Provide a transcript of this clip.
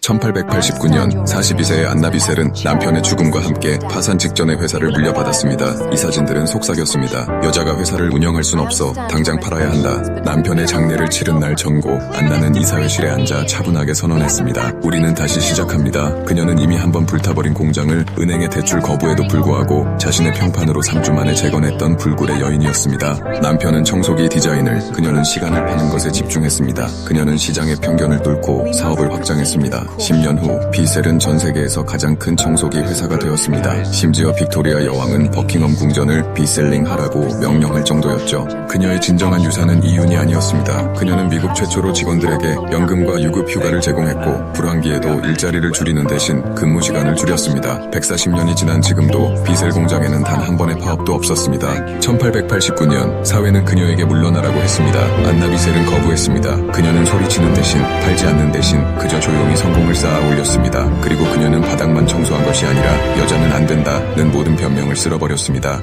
1889년 42세의 안나 비셀은 남편의 죽음과 함께 파산 직전에 회사를 물려받았습니다. 이 사진들은 속삭였습니다. 여자가 회사를 운영할 순 없어 당장 팔아야 한다. 남편의 장례를 치른 날 전고 안나는 이사회실에 앉아 차분하게 선언했습니다. 우리는 다시 시작합니다. 그녀는 이미 한번 불타버린 공장을 은행의 대출 거부에도 불구하고 자신의 평판으로 3주 만에 재건했던 불굴의 여인이었습니다. 남편은 청소기 디자인을 그녀는 시간을 파는 것에 집중했습니다. 그녀는 시장의 편견을 뚫고 사업을 확장했습니다. 10년 후 비셀은 전 세계에서 가장 큰 청소기 회사가 되었습니다. 심지어 빅토리아 여왕은 버킹엄 궁전을 비셀링 하라고 명령할 정도였죠. 그녀의 진정한 유산은 이윤이 아니었습니다. 그녀는 미국 최초로 직원들에게 연금과 유급 휴가를 제공했고 불황기에도 일자리를 줄이는 대신 근무 시간을 줄였습니다. 140년이 지난 지금도 비셀 공장에는 단 한 번의 파업도 없었습니다. 1889년 사회는 그녀에게 물러나라고 했습니다. 안나 비셀은 거부했습니다. 그녀는 소리치는 대신 팔지 않는 대신 그저 조용히 성공 을 쌓아 올렸습니다. 그리고 그녀는 바닥만 청소한 것이 아니라 여자는 안 된다는 모든 변명을 쓸어버렸습니다.